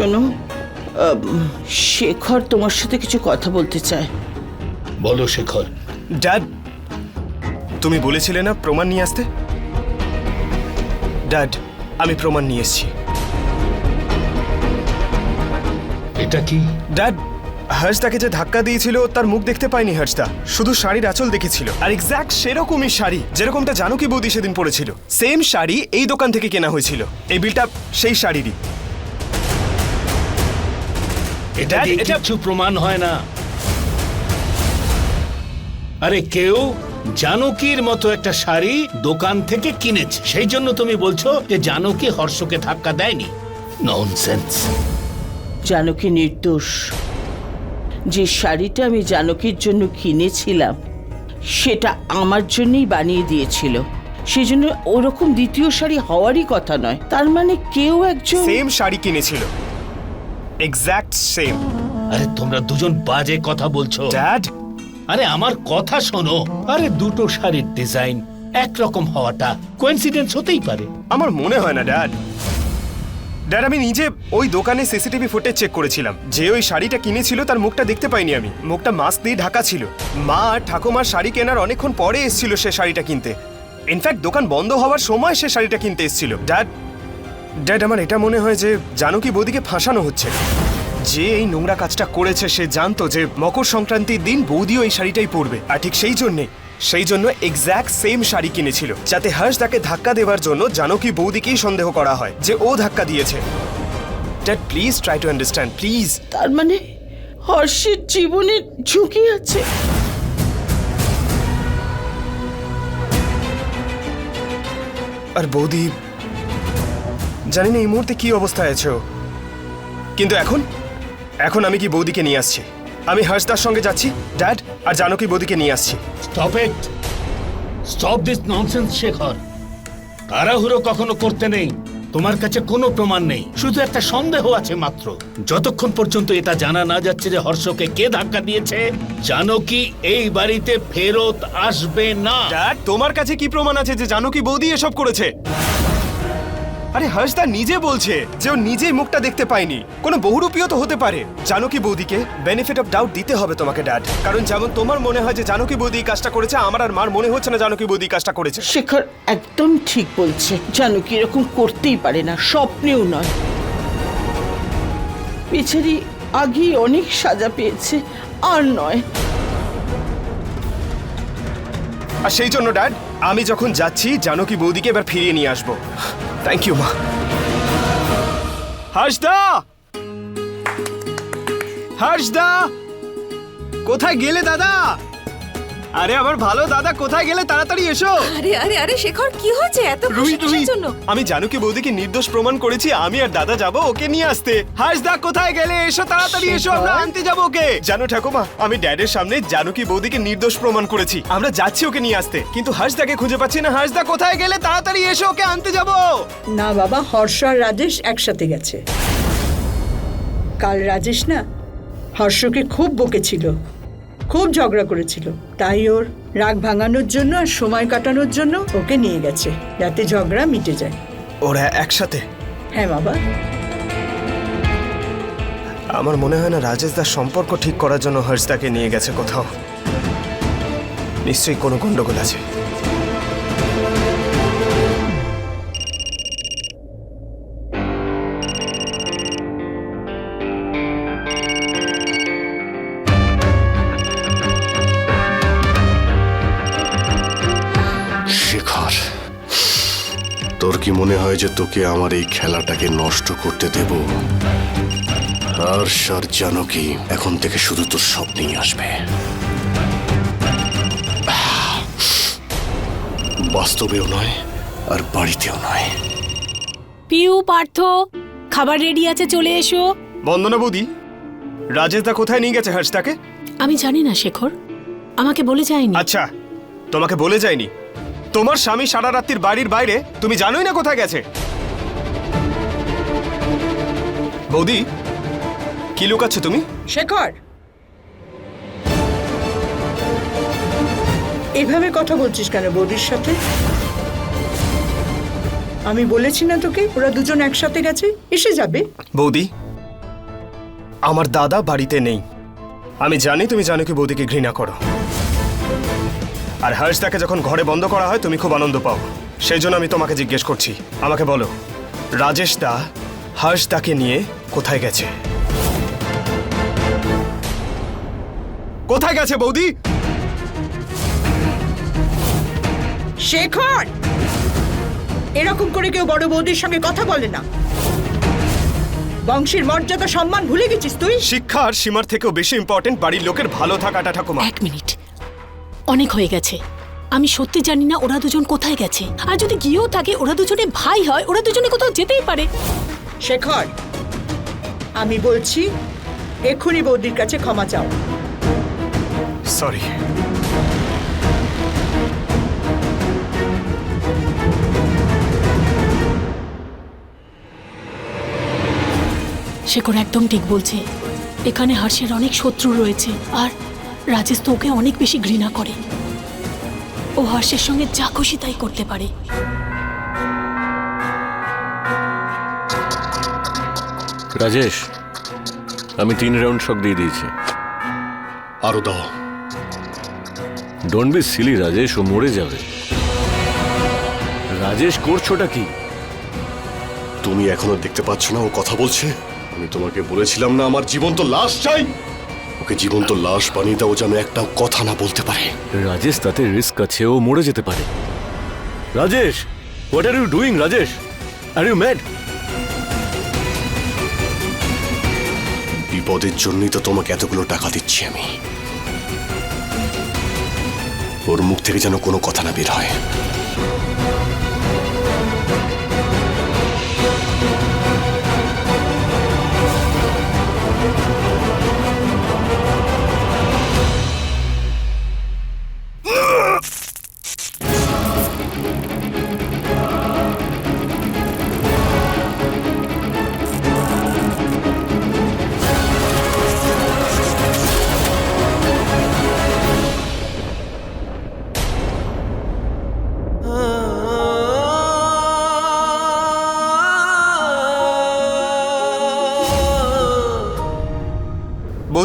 শোনো শেখর তোমার সাথে কিছু কথা বলতে চায়। বলো শেখর। ড্যাড তুমি বলেছিলে না প্রমাণ নিয়ে আসতে? ড্যাড আমি প্রমাণ নিয়ে এসেছি। এটা কি? ড্যাড হর্ষদাকে যে ধাক্কা দিয়েছিল তার মুখ দেখতে পাইনি হর্ষদা। শুধু শাড়ির আঁচল দেখেছিল। আর এক্স্যাক্ট সেরকমই শাড়ি যেরকমটা জানুকি বৌদি সেদিন পরেছিল। সেম শাড়ি এই দোকান থেকে কেনা হয়েছিল। এই বিলটা সেই শাড়িরই। এটা দিয়ে এটা- প্রমাণ হয় না। আরে কেউ জানকীর মতো একটা শাড়ি দোকান থেকে কিনেছে। সেই জন্য তুমি বলছো যে জানকী হর্ষকে ধাক্কা দেয়নি। ননসেন্স জানকী নির্দোষ। যে শাড়িটা আমি জানকীর জন্য কিনেছিলাম সেটা আমার জন্যই বানিয়ে দিয়েছিল। সেজন্য ওরকম দ্বিতীয় শাড়ি হওয়ারই কথা নয়। তার মানে কেউ একজন সেম শাড়ি কিনেছিল। এক্স্যাক্ট সেম আরে তোমরা দুজন বাজে কথা বলছো। ড্যাড আরে আমার কথা শোনো। আরে দুটো শাড়ির ডিজাইন একরকম হওয়াটা কোইন্সিডেন্স হতেই পারে। আমার মনে হয় না ড্যাড ড্যাড আমি নিজে ওই দোকানে সিসিটিভি ফুটেজ চেক করেছিলাম। যে ওই শাড়িটা কিনেছিল তার মুখটা দেখতে পাইনি আমি। মুখটা মাস্ক দিয়ে ঢাকা ছিল। মা আর ঠাকুমার শাড়ি কেনার অনেকক্ষণ পরে এসেছিল সে শাড়িটা কিনতে। ইনফ্যাক্ট দোকান বন্ধ হওয়ার সময় সে শাড়িটা কিনতে এসেছিল। ড্যাড ড্যাড আমার এটা মনে হয় যে জানকী বৌদিকে ফাঁসানো হচ্ছে। যে এই নোংরা কাজটা করেছে সে জানতো যে মকর সংক্রান্তির দিন বৌদিও এই শাড়িটাই পরবে। আর ঠিক সেই জন্যে সেই জন্য এক্স্যাক্ট সেম শাড়ি কিনেছিল। যাতে হর্ষ তাকে ধাক্কা দেওয়ার জন্য জানকী বৌদিকেই সন্দেহ করা হয় যে ও ধাক্কা দিয়েছে। Dad please try to understand please তার মানে হর্ষের জীবনের ঝুঁকি আছে? আর বৌদি জানি না এই মুহূর্তে কি অবস্থায় আছে। কিন্তু এখন? এখন আমি কি বৌদিকে নিয়ে আসছি? আমি হর্ষদার সঙ্গে যাচ্ছি। ড্যাড আর জানকী বৌদিকে নিয়ে আসছি? Stop it stop this nonsense Shekhar. তাড়াহুড়ো কখনো করতে নেই। তোমার কাছে কোনো প্রমাণ নেই। শুধু একটা সন্দেহ আছে মাত্র। যতক্ষণ পর্যন্ত এটা জানা না যাচ্ছে যে হর্ষকে কে ধাক্কা দিয়েছে জানো কি এই বাড়িতে ফেরত আসবে না। তোমার কাছে কি প্রমাণ আছে যে জানকী বৌদি এসব করেছে? আরে হর্ষদা নিজে বলছে যে ও নিজেই মুখটা দেখতে পায়নি। কোনো বহুরূপীও তো হতে পারে। জানকী বৌদিকে? বেনিফিট অফ ডাউট দিতে হবে তোমাকে ড্যাড কারণ যেমন তোমার মনে হয় যে জানকী বৌদি কাজটা করেছে আমার আর মার মনে হচ্ছে না জানকী বৌদি কাজটা করেছে। শেখর একদম ঠিক বলছে। জানকী এরকম করতেই পারে না স্বপ্নেও নয়। বেচারি আগেই অনেক সাজা পেয়েছে আর নয়। আর সেই জন্য ড্যাড আমি যখন যাচ্ছি, জানকী বৌদিকে এবার ফিরিয়ে নিয়ে আসব। থ্যাংক ইউ মা। হর্ষদা হর্ষদা কোথায় গেলে দাদা? আরে আমার ভালো দাদা কোথায় গেলে তাড়াতাড়ি এসো? আরে আরে আরে শেখর কি হয়েছে এত খুশি কিসের জন্য? আমি জানুকি বৌদিকে নির্দোষ প্রমাণ করেছি আমি আর দাদা যাব ওকে নিয়ে আসতে। হাসদা কোথায় গেলে? এসো তাড়াতাড়ি এসো আমরা আনতে যাব ওকে। জানো ঠাকুমা আমি ড্যাডের সামনে জানুকি বৌদিকে নির্দোষ প্রমাণ করেছি আমরা যাচ্ছি ওকে নিয়ে আসতে। কিন্তু হাসদাকে খুঁজে পাচ্ছি না। হাসদা কোথায় গেলে? তাড়াতাড়ি এসো ওকে আনতে যাব। না বাবা হর্ষ আর রাজেশ একসাথে গেছে। কাল রাজেশ না হর্ষকে খুব বকেছিল। খুব ঝগড়া করেছিল। তাই ওর রাগ ভাঙানোর জন্য আর সময় কাটানোর জন্য ওকে নিয়ে গেছে যাতে ঝগড়া মিটে যায়। ওরা একসাথে? হ্যাঁ বাবা। আমার মনে হয় না রাজেশ দার সম্পর্ক ঠিক করার জন্য হর্ষদাকে নিয়ে গেছে কোথাও। নিশ্চয়ই কোনো গন্ডগোল আছে। কি মনে হয় যে তোকে আমার এই খেলাটাকে নষ্ট করতে দেব? আর সার জানো কি এখন থেকে শুধু তোর স্বপ্নেই আসবে। বাস্তবেও নয় আর বাড়িতেও নয়। পিউ পার্থ খাবার রেডি আছে চলে এসো। বন্দনা বৌদি রাজেশ দা কোথায় নিয়ে গেছে হর্ষদাকে আমি জানি না শেখর। আমাকে বলে যায়নি। আচ্ছা তোমাকে বলে যায়নি? তোমার স্বামী সারা রাত্রির বাড়ির বাইরে তুমি জানোই না কোথায় গেছে। বৌদি কি লুকাচ্ছ তুমি? শেখর! এভাবে কথা বলছিস কেন বৌদির সাথে? আমি বলেছি না তোকে ওরা দুজন একসাথে গেছে এসে যাবে। বৌদি আমার দাদা বাড়িতে নেই। আমি জানি তুমি জানো কি বৌদিকে ঘৃণা করো। আর হর্ষদাকে যখন ঘরে বন্ধ করা হয় তুমি খুব আনন্দ পাও। সেই জন্য আমি তোমাকে জিজ্ঞেস করছি। আমাকে বলো রাজেশ দা হর্ষদাকে নিয়ে কোথায় গেছে? কোথায় গেছে বৌদি? শেখর! এরকম করে কেউ বড় বৌদির সঙ্গে কথা বলে না। বংশের মর্যাদা সম্মান ভুলে গেছিস তুই? শিক্ষা আর সীমার থেকেও বেশি ইম্পর্টেন্ট বাড়ির লোকের ভালো থাকাটা ঠাকুমা। এক মিনিট। অনেক হয়ে গেছে। আমি সত্যি জানি না ওরা দুজন কোথায় গেছে। আর যদি গিয়েও থাকে ওরা দুজনে ভাই হয় ওরা দুজনে কোথাও যেতেই পারে। শেখর আমি বলছি এক্ষুনি বৌদির কাছে ক্ষমা চাও। সরি শেখর একদম ঠিক বলছে। এখানে হর্ষের অনেক শত্রু রয়েছে। আর রাজেশ তো ওকে অনেক বেশি ঘৃণা করে। ও হর্ষের সঙ্গে যা খুশি তাই করতে পারে। রাজেশ আমি তিন রাউন্ড শক দিয়ে দিয়েছি। আরও দাও। ডোন্ট বি সিলি রাজেশ ও মরে যাবে। রাজেশ করছোটা কি? তুমি এখনও দেখতে পাচ্ছ না ও কথা বলছে? আমি তোমাকে বলেছিলাম না আমার জীবন তো লাশ চাই। ওকে জীবন্ত লাশ বানিয়ে দাও যেন একটা কথা না বলতে পারে। রাজেশ তাতে রিস্ক আছে ও মরে যেতে পারে। Rajesh what are you doing Rajesh? Are you mad বিপদের জন্যই তো তোমাকে এতগুলো টাকা দিচ্ছি আমি। ওর মুখ থেকে যেন কোনো কথা না বের হয়।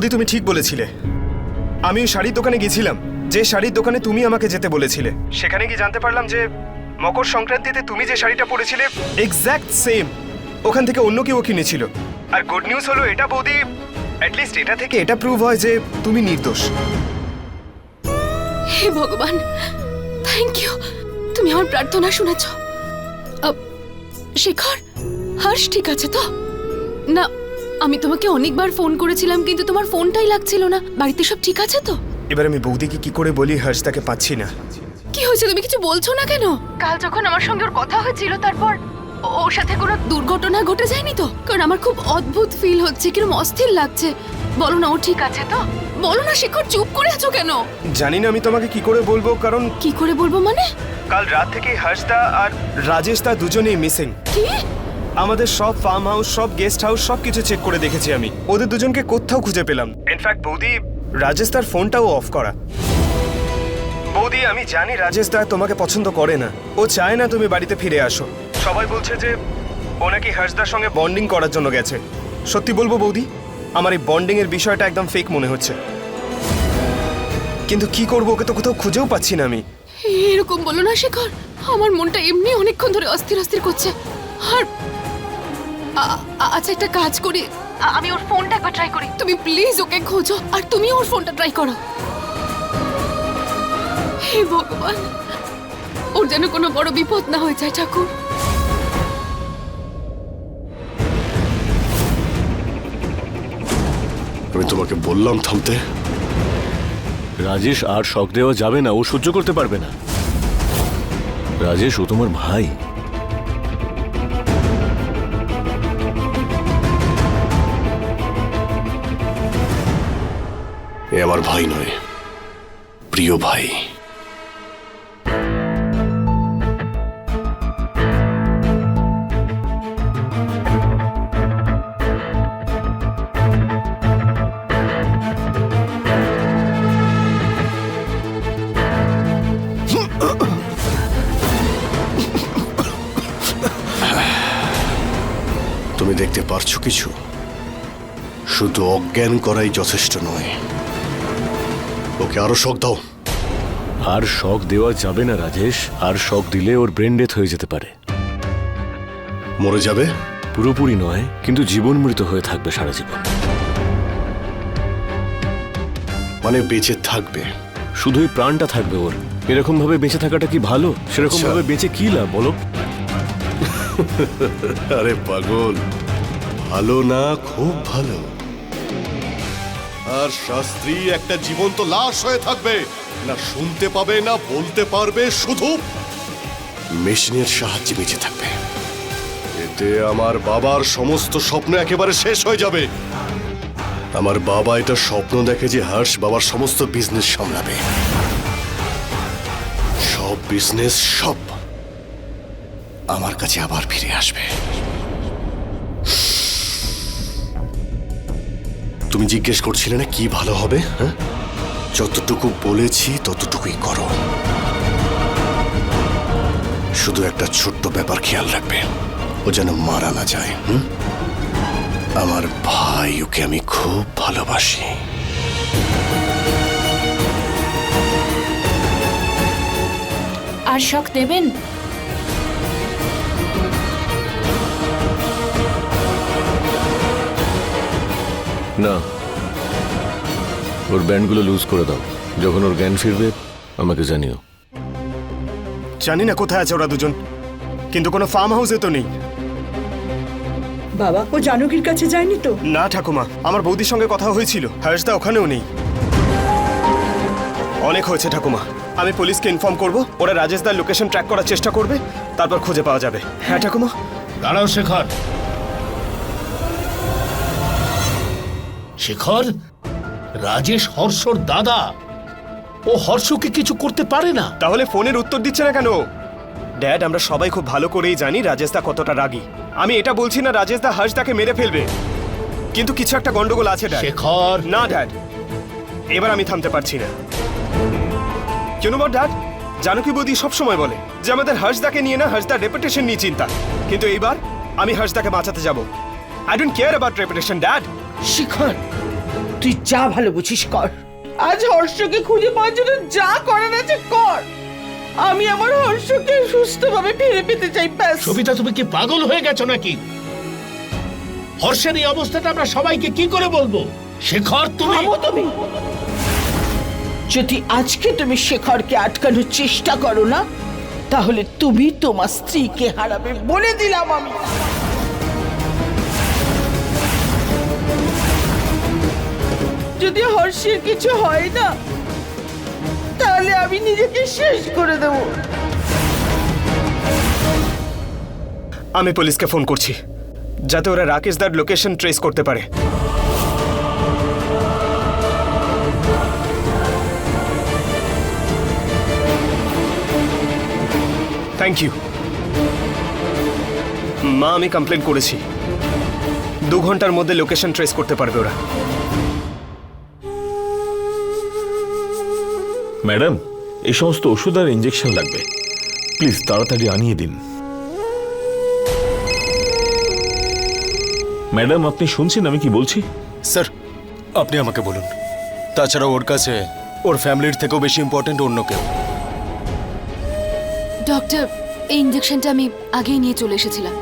বৌদি তুমি ঠিক বলেছিলে। আমি ওই শাড়ির দোকানে গেছিলাম। যে শাড়ির দোকানে তুমি আমাকে যেতে বলেছিলে। সেখানে গিয়ে জানতে পারলাম যে, মকর সংক্রান্তিতে তুমি যে শাড়িটা পরেছিলে এক্স্যাক্ট সেম ওখান থেকে অন্য কেউ কিনেছিল। আর গুড নিউজ হলো, এটা বৌদি অ্যাটলিস্ট এটা থেকে এটা প্রুভ হয় যে, তুমি নির্দোষ। হে ভগবান থ্যাংক ইউ তুমি আমার প্রার্থনা শুনেছ। শেখর, হর্ষ ঠিক আছে তো? না আমি তোমাকে অনেকবার ফোন করেছিলাম কিন্তু তোমার ফোনটাই লাগছিল না। বাড়িতে সব ঠিক আছে তো? এবার আমি বৌদিকে কি করে বলি হর্ষদাকে পাচ্ছি না। কি হয়েছে? তুমি কিছু বলছো না কেন? কাল যখন আমার সঙ্গে ওর কথা হয়েছিল তারপর ওর সাথে কোনো দুর্ঘটনা ঘটে যায়নি তো? কারণ আমার খুব অদ্ভুত ফিল হচ্ছে কিরম অস্থির লাগছে। বলো না ও ঠিক আছে তো? বলো না শেখর চুপ করে আছো কেন? জানি না আমি তোমাকে কি করে বলব কারণ কি করে বলব মানে? কাল রাত থেকে হর্ষদা আর রাজেশ দা দুজনেই মিসিং কি? আমাদের সব ফার্ম হাউস সব গেস্ট হাউস সব কিছু চেক করে দেখেছি আমি। ওদের দুজনকে কোথাও খুঁজে পেলাম। ইনফ্যাক্ট বৌদি, রাজেশ তার ফোনটাও অফ করা। বৌদি, আমি জানি রাজেশ দা তোমাকে পছন্দ করে না। ও চায় না তুমি বাড়িতে ফিরে আসো। সবাই বলছে যে, ও নাকি হর্ষদার সঙ্গে বন্ডিং করার জন্য গেছে। সত্যি বলব বৌদি, আমার এই বন্ডিং এর বিষয়টা একদম ফেক মনে হচ্ছে। কিন্তু কি করব, ওকে তো কোথাও খুঁজেও পাচ্ছি না আমি। এরকম বলো না শেখর, আমার মনটা এমনি অনেকক্ষণ ধরে অস্থির অস্থির করছে। আর আচ্ছা একটা কাজ করি। আমি ওর ফোনটা একবার ট্রাই করি। তুমি প্লিজ ওকে খোঁজো আর তুমি ওর ফোনটা ট্রাই করো। হে ভগবান ওর যেন কোনো বড় বিপদ না হয়ে যায় ঠাকুর। আমি তোমাকে বললাম থামতে। রাজেশ আর শখ দেওয়া যাবে না ও সহ্য করতে পারবে না। রাজেশ ও তোমার ভাই। আমার ভাই নয় প্রিয় ভাই। তুমি দেখতে পারছ কিছু? শুধু অজ্ঞান করাই যথেষ্ট নয়। ওকে আরও শখ দাও। আর শখ দেওয়া যাবে না রাজেশ। আর শখ দিলে ওর ব্রেন ডেথ হয়ে যেতে পারে। মরে যাবে? পুরোপুরি নয় কিন্তু জীবন মৃত হয়ে থাকবে সারা জীবন। মানে বেঁচে থাকবে। শুধুই প্রাণটা থাকবে ওর। এরকম ভাবে বেঁচে থাকাটা কি ভালো? সেরকম আচ্ছা। ভাবে বেঁচে কি লাভ বলো? আরে পাগল। ভালো না খুব ভালো? আর শাস্ত্রী, একটা জীবন্ত লাশ হয়ে থাকবে। না শুনতে পাবে, না বলতে পারবে, শুধু মেশিনের সাহায্যে বেঁচে থাকবে। এতে আমার বাবার সমস্ত স্বপ্ন একেবারে শেষ হয়ে যাবে। আমার বাবা এটা স্বপ্ন দেখে যে হর্ষ বাবার সমস্ত বিজনেস সামলাবে। সব বিজনেস সব আমার কাছে আবার ফিরে আসবে। তুমি জিজ্ঞেস করছিলে না কি ভালো হবে হ্যাঁ? যতটুকু বলেছি ততটুকুই করো। শুধু একটা ছোট্ট ব্যাপার খেয়াল রাখবে, ও যেন মারা না যায়, হুম? আমার ভাই ওকে আমি খুব ভালোবাসি। আর শখ দেবেন? না। ওর ব্যান্ডগুলো লুজ করে দাও। যখন ওর জ্ঞান ফিরবে আমাকে জানিও। জানি না কোথায় আছে ওরা দুজন। কিন্তু কোনো ফার্ম হাউসে তো নেই। বাবা ও জানকীর কাছে যায়নি তো? না ঠাকুমা। আমার বৌদির সঙ্গে কথা হয়েছিল। হর্ষদা ওখানেও নেই। অনেক হয়েছে ঠাকুমা। আমি পুলিশকে ইনফর্ম করব। ওরা রাজেশদার লোকেশন ট্র্যাক করার চেষ্টা করবে। তারপর খুঁজে পাওয়া যাবে। হ্যাঁ ঠাকুমা? দাঁড়াও শেখর। শেখর রাজেশ হর্ষর দাদা। ও হর্ষকে কিছু করতে পারে না। তাহলে ফোনের উত্তর দিচ্ছে না কেন? ড্যাড আমরা সবাই খুব ভালো করেই জানি রাজেশদা কতটা রাগী। আমি এটা বলছি না রাজেশ রাজেশদা হর্ষদাকে মেরে ফেলবে। কিন্তু কিছু একটা গন্ডগোল আছে ড্যাড। শেখর। না ড্যাড। এবার আমি থামতে পারছি না। কেন বট ড্যাড জানকী বৌদি সবসময় বলে যে আমাদের হর্ষদাকে নিয়ে না হর্ষদার রেপুটেশন নিয়ে চিন্তা। কিন্তু এইবার আমি হর্ষদাকে বাঁচাতে যাব। I don't care about reputation dad. Shikhar তুই যা ভালো বুঝিস কর। আজ হর্ষকে খুঁজে পাওয়ার জন্য যা করার আছে কর। আমি আমার হর্ষকে সুস্থভাবে ফিরে পেতে চাই ব্যাস। সবিতা তুমি কি পাগল হয়ে গেছো নাকি? হর্ষের এই অবস্থাটা আমরা সবাইকে কি করে বলব? শেখর তুমি থামো তুমি। যদি আজকে তুমি শেখরকে আটকানোর চেষ্টা করো না তাহলে তুমি তোমার স্ত্রীকে হারাবে বলে দিলাম আমি। যদি হর্ষের কিছু হয় না, তাহলে আমি নিজেকে শেষ করে দেবো। আমি পুলিশকে ফোন করছি, যাতে ওরা রাকেশদার লোকেশন ট্রেস করতে পারে। থ্যাংক ইউ মা, আমি কমপ্লেন করেছি। দু ঘণ্টার মধ্যে লোকেশন ট্রেস করতে পারবে ওরা। ম্যাডাম এই সমস্ত ওষুধ আর ইঞ্জেকশন লাগবে। প্লিজ তাড়াতাড়ি আনিয়ে দিন। ম্যাডাম আপনি শুনছেন? আমি কি বলছি? স্যার আপনি আমাকে বলুন। তাছাড়া ওর কাছে ওর ফ্যামিলির থেকেও বেশি ইম্পর্ট্যান্ট অন্য কেউ। ডক্টর এই ইঞ্জেকশনটা আমি আগেই নিয়ে চলে এসেছিলাম।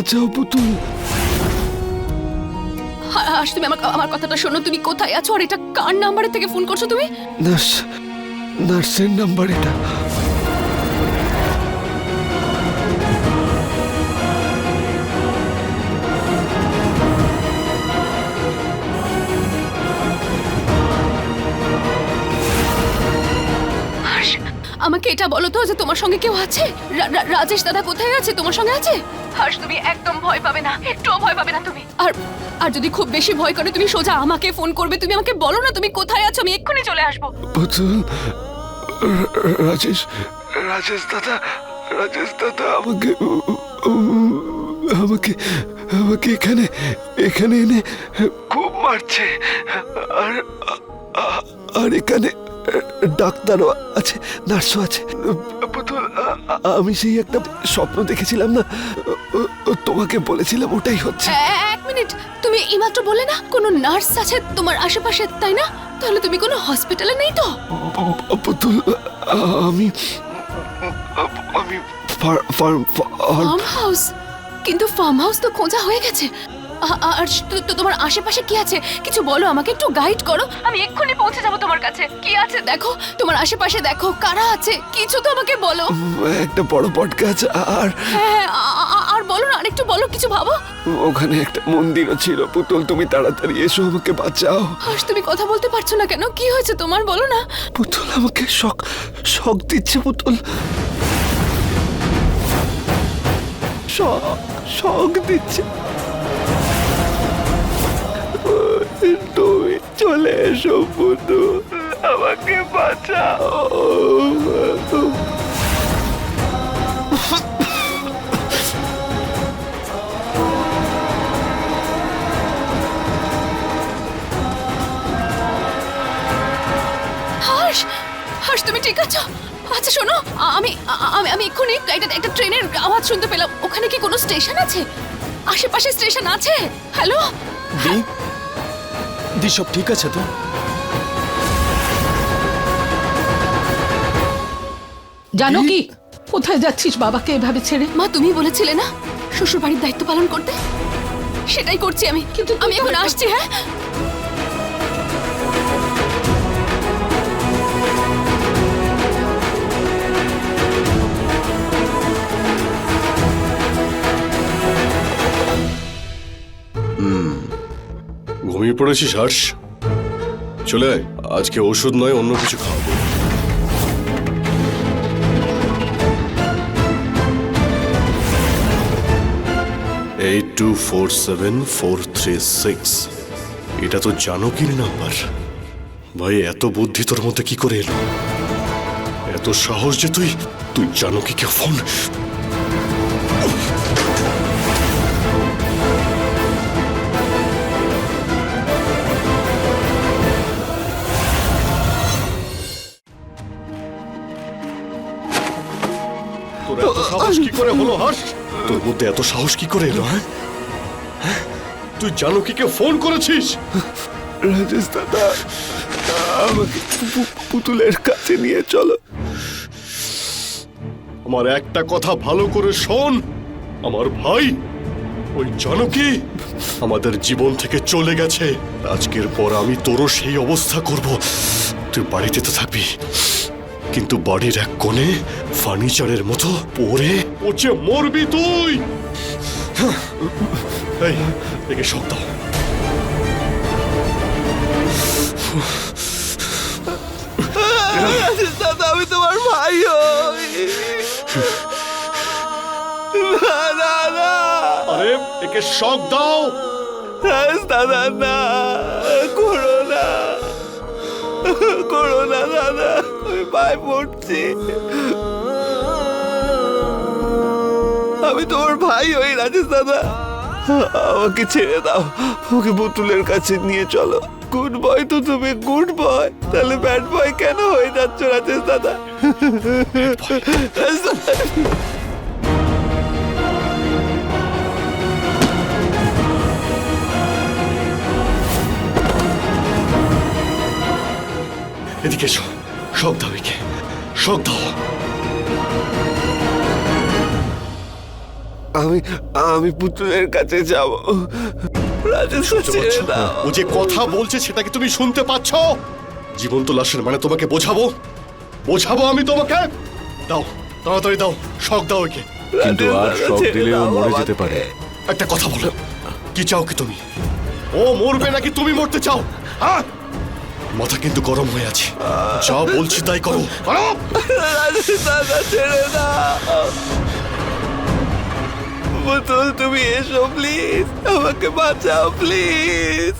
বাঁচাও পুতুল। হর্ষ তুমি আমার আমার কথাটা শোনো তুমি কোথায় আছো? আর এটা কার নাম্বারের থেকে ফোন করছ তুমি? নার্স নার্সের নাম্বার এটা। আমাকে এটা বলো তো যে তোমার সঙ্গে কেউ আছে? রাজেশ দাদা কোথায় আছে? তোমার সঙ্গে আছে? হর্ষ তুমি একদম ভয় পাবে না। একটুও ভয় পাবে না তুমি। আর আর যদি খুব বেশি ভয় করে তুমি সোজা আমাকে ফোন করবে তুমি আমাকে বলো না তুমি কোথায় আছো আমি এক্ষুনি চলে আসব। পুতুল রাজেশ রাজেশ দাদা রাজেশ দাদা আমাকে আমাকে আমাকে এখানে এখানে এনে খুব মারছে। আর আর এখানে ডাক্তারও আছে নার্সও আছে। আমি সেই একটা স্বপ্ন দেখেছিলাম না। তোমাকে বলেছিলাম ওটাই হচ্ছে। এক মিনিট। তুমি এইমাত্র বলে না কোনো নার্স আছে তোমার আশেপাশে তাই না? তাহলে তুমি কোনো হসপিটালে নেই তো? পুতুল আমি আমি ফার্ম ফার্ম হাউস কিন্তু ফার্ম হাউস তো খোঁজা হয়ে গেছে আর তোমার আশেপাশে কি আছে? কিছু বলো আমাকে একটু গাইড করো। আমি এক্ষুনি পৌঁছে যাব তোমার কাছে। কি আছে দেখো? তোমার আশেপাশে দেখো কারা আছে? কিছু তো আমাকে বলো। একটা বড় বট গাছ আর হ্যাঁ আ- আর বলো না আরেকটু বলো কিছু ভাবো। ওখানে একটা মন্দিরও ছিল পুতুল তুমি তাড়াতাড়ি এসো আমাকে বাঁচাও। হাস তুমি কথা বলতে পারছ না কেন? কি হয়েছে তোমার? বলো না। পুতুল আমাকে শখ শখ দিচ্ছে পুতুল। শখ শখ দিচ্ছে। তুমি চলে এসো পুতুল আমাকে বাঁচাও। হাস হাস তুমি ঠিক আছো? আচ্ছা শোনো আমি আমি আমি এক্ষুনি একটা একটা ট্রেনের আওয়াজ শুনতে পেলাম। ওখানে কি কোনো স্টেশন আছে? আশেপাশে স্টেশন আছে? হ্যালো? দি সব ঠিক আছে তো? জানো কি? কোথায় যাচ্ছিস বাবাকে এভাবে ছেড়ে? মা তুমি বলেছিলে না? শ্বশুর বাড়ির দায়িত্ব পালন করতে? সেটাই করছি আমি। কিন্তু আমি এখন আসছি হ্যাঁ? ঘুমিয়ে পড়েছিস, হর্ষ? চলে আয়, আজকে ওষুধ নয়, অন্য কিছু খাওয়াবো। Eight two four seven four three six এটা তো জানকির নাম্বার। ভাই, এত বুদ্ধি তোর মধ্যে কি করে এলো? এত সাহস যে তুই তুই জানকীকে ফোন সাহস কি করে হলো হর্ষ তোর মধ্যে এত সাহস কি করে এলো হ্যাঁ? হ্যাঁ? তুই জানকীকে ফোন করেছিস? রাজেশ দাদা আমাকে পুতুলের কাছে নিয়ে চলো। আমার একটা কথা ভালো করে শোন। আমার ভাই ওই জানকী আমাদের জীবন থেকে চলে গেছে। আজকের পর আমি তোরও সেই অবস্থা করব। তুই বাড়িতে তো থাকবি। কিন্তু বাড়ির এক কোণে ফার্নিচারের মতো পড়ে। পচে মরবি তুই! এই একে শখ দাও দাদা আমি তোমার ভাই আরে একে শখ দাও। দাদা না করো না। করো না দাদা। পায়ে পড়ছি। আমি তোমার ভাই হই, রাজেশ দাদা। আমাকে ছেড়ে দাও। ওকে পুতুলের কাছে নিয়ে চলো। গুড বয় তো তুমি গুড বয় তাহলে ব্যাড বয় কেন হয়ে যাচ্ছ, রাজেশ দাদা? এদিকে এসো। শখ দাও একে। শখ দাও। আমি আমি পুতুলের কাছে যাব। ও যে কথা বলছে সেটাকে তুমি শুনতে পাচ্ছ? জীবন্ত লাশের মানে তোমাকে বোঝাবো? বোঝাবো আমি তোমাকে? দাও তাড়াতাড়ি দাও। শখ দাও একে। কিন্তু আর শখ ছেড়ে দিলে ও দাও মরে। যেতে পারে। একটা কথা বলো। কি চাও কি তুমি? ও মরবে নাকি তুমি মরতে চাও? হ্যাঁ? মাথা কিন্তু গরম হয়ে আছে। যা বলছি তাই করো। তুমি এসো প্লিজ আমাকে বাঁচাও প্লিজ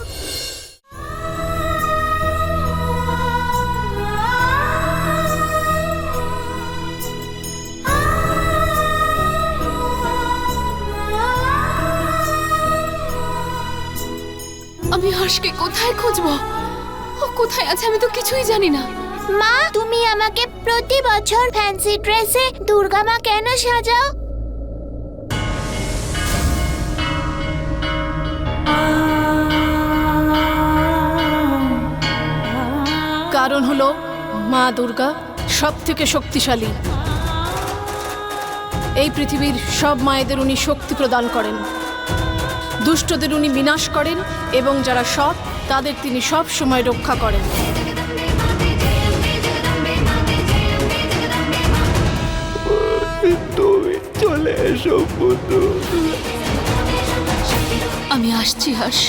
আমি হাঁসকে কোথায় খুঁজবো? ও কোথায় আছে আমি তো কিছুই জানি না। মা তুমি আমাকে প্রতি বছর ফ্যান্সি ড্রেসে দুর্গা মা কেন সাজাও? কারণ হলো মা দুর্গা সব থেকে শক্তিশালী। এই পৃথিবীর সব মায়েদের উনি শক্তি প্রদান করেন। দুষ্টদের উনি বিনাশ করেন এবং যারা সৎ তাদের তিনি সব সময় রক্ষা করেন। তুমি চলে এসো আমি আসছি হর্ষ